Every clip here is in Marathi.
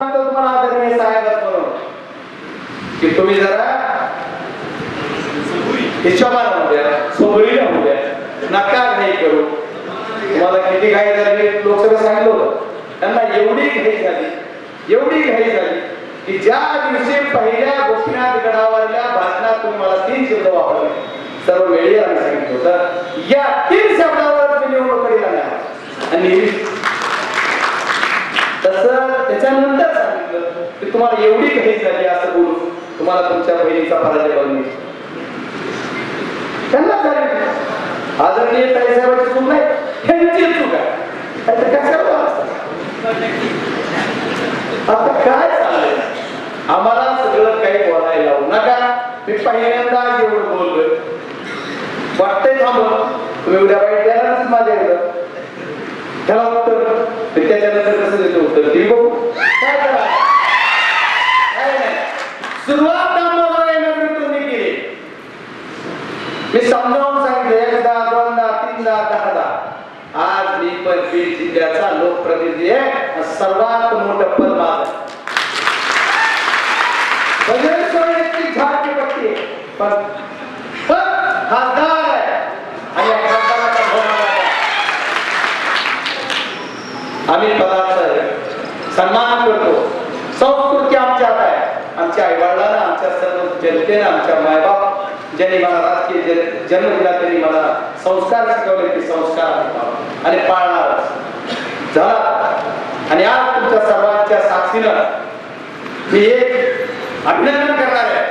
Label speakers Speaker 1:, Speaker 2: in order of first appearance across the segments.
Speaker 1: सांगतो तुम्हाला आदरणीय साहेबच म्हणून की तुम्ही जरा हिशोबा राहू द्या सोबळीने राहू द्या नकार नाही करू. तुम्हाला किती घाई झाली लोकसभा सांगितलं होतं. त्यांना एवढी घाई झाली एवढी घाई झाली की ज्या दिवशी पहिल्या गोपीनाथ गडावरल्या भाषणात तुम्ही मला तीन शब्द वापरले सर्व वेळी आम्ही सांगितलं होतं. या तीन शब्दावर तुम्ही निवडणूक करीला नाही आणि तसं त्याच्यानंतर सांगितलं की तुम्हाला एवढी घाई झाली असं बोलून तुम्हाला तुमच्या बहिणीचा पराजय बनवी त्यांना सांगितलं. आदरणीय ताई साहेबांची चूक नाही ह्यांची चूक आहे. नाहीतर कशाला वाचता? आता काय चाललंय? आम्हाला सगळं काही बोलायला लावू नका. मी पहिल्यांदा एवढं बोललोय. वाटतंय थांबून तुम्ही उद्या वाईट द्यायलाच माझ्याकडं त्याला उत्तर बघू. सुरुवात तुम्ही केली. मी समजावून सांगितले एकदा दोनदा तीनदा दहादा. आज मी पण बीड जिल्ह्याचा लोकप्रतिनिधी आहे. सर्वात मोठं पद माझं. म्हणजे बजरंग झाडची पट्टी पण खासदार आहे. आणि खासदाराचा आम्ही पदाचा सन्मान करतो. संस्कृती आमच्यात आहे. आमच्या आईवडिलांना आमच्या सर्व जनतेनं आमच्या मायबाप ज्यांनी मला राजकीय जन्म दिला त्यांनी मला संस्कार शिकवले ते संस्कार आणि पाळणार झाला. आणि आज तुमच्या सर्वांच्या साक्षीनं मी एक अभिनंदन करणार आहे.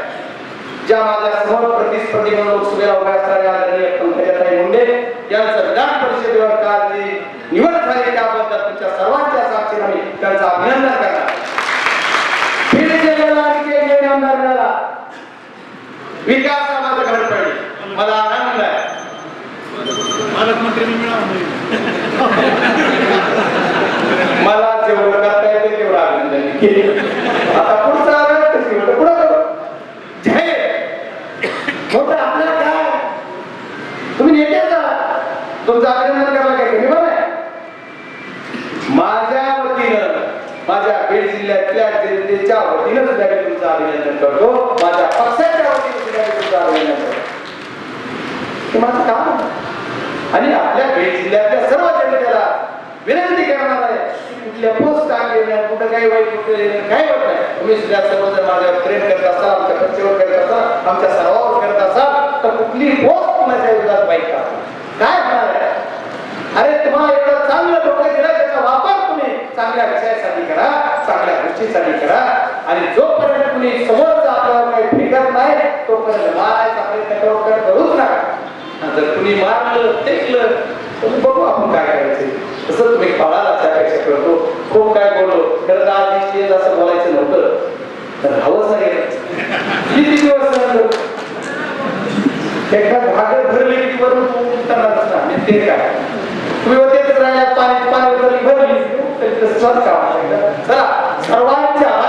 Speaker 1: ज्या माझ्यासमोर प्रतिस्पर्धी म्हणून लोकसभेला उभ्या असणाऱ्या आदरणीय पंकजाताई मुंडे यांचं विधान परिषदेवर काल जी निवड झाली त्याबद्दल तुमच्या सर्वांच्या त्यांचं अभिनंदन करणार. बीड जिल्ह्याला आणखी एक आमदार मिळाला विकासामध्ये भर पडली मला आनंद आहे.
Speaker 2: पालकमंत्र्यांनी मिळावं.
Speaker 1: मला जेवढं करता येते तेवढं अभिनंदन केलं. आता पुढचा आलं कशी होतं पुढं करू. मोठं आपल्याला काय? तुम्ही नेत्याचा तुमचं अभिनंदन करायला काय? बरं माझ्या माझ्या बीड जिल्ह्यातल्या जनतेच्या वतीनं सुद्धा मी तुमचं अभिनंदन करतो. माझ्या पक्षाच्या वतीनं सुद्धा मी तुमचं अभिनंदन करतो. ते माझं काम आणि आपल्या बीड जिल्ह्यातल्या सर्व जनतेला विनंती करणार आहे कुठल्या पोस्ट टाकलेल्या कुठं काही वाईट कुठं काय होत नाही. तुम्ही सुद्धा सर्वजण माझ्यावर प्रेम करत असाल आमच्या पक्षावर करत असाल आमच्या सर्वावर करत असाल तर कुठली पोस्ट कुणाच्या विरोधात वाईट का काय होणार आहे अरे तुम्हाला एवढं चांगलं डोकं दिलं त्याचा वापर तुम्ही चांगल्या विषयासाठी करा चांगल्या गोष्टीसाठी करा. आणि जोपर्यंत तुम्ही समोरचा आपल्याला काही फेकत नाही तोपर्यंत मारायचा प्रयत्न करू कर- करूच नका. जर कुणी मारलं फेकलं तर बघू आपण काय करायचं. तसं तुम्ही फळाला त्यापेक्षा करतो. खूप काय बोललो. खरं तर आज स्टेज असं बोलायचं नव्हतं. तर हवंच नाही किती दिवस एकदा भागर भरली की वरून उतरणारच ना ते काय? तुम्ही होतेच राहिल्या पाणी पाणी उतरली भरली तरी तसंच काम आहे. चला सर्वांच्या